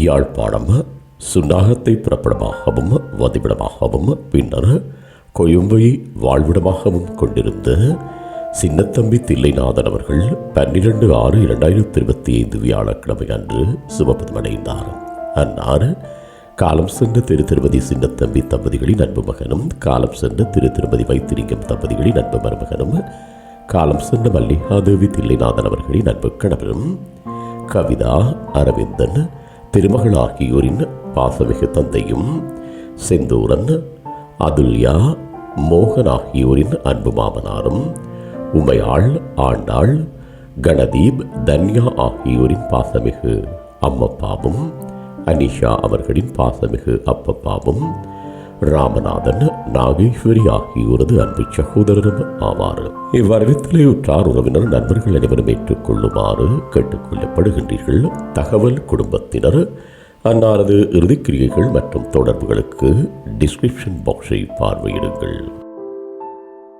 யாழ்ப்பாணம் சுன்னாகத்தை புறப்படமாகவும் வதிவிடமாகவும் பின்னர் கொழும்பை வாழ்விடமாகவும் கொண்டிருந்த சின்னத்தம்பி தில்லைநாதன் அவர்கள் பன்னிரண்டு ஆறு இரண்டாயிரத்தி இருபத்தி ஐந்து வியாழக்கிழமை அன்று சுபபதமடைந்தார் அன்னார் காலம் சென்ற திரு திருமதி சின்னத்தம்பி தம்பதிகளின் அன்பு மகனும் காலம் சென்ற திரு திருமதி வைத்திரிங்கம் தம்பதிகளின் அன்பு மருமகனும் காலம் சென்ற மல்லிகாதேவி தில்லைநாதன் அவர்களின் அன்பு கணவரும் கவிதா அரவிந்தன் திருமகள் ஆகியோரின் பாசமிகு தந்தையும் செந்தூரன் அதுல்யா மோகன் ஆகியோரின் அன்பு மாமனாரும் உமையாள் ஆண்டாள் கணதீப் தன்யா ஆகியோரின் பாசமிகு அம்மப்பாவும் அனிஷா அவர்களின் பாசமிகு அப்பப்பாவும் ராமநாதன் நாகேஸ்வரி ஆகியோரது அன்பு சகோதரரும் ஆவார். இவ்வரவித்தலை உற்றார் உறவினர் நண்பர்கள் அனைவரும் ஏற்றுக்கொள்ளுமாறு கேட்டுக்கொள்ளப்படுகின்றீர்கள். தகவல் குடும்பத்தினர் அன்னாரது இறுதிக்கிரியைகள் மற்றும் தொடர்புகளுக்கு டிஸ்கிரிப்ஷன் பாக்ஸை பார்வையிடுங்கள்.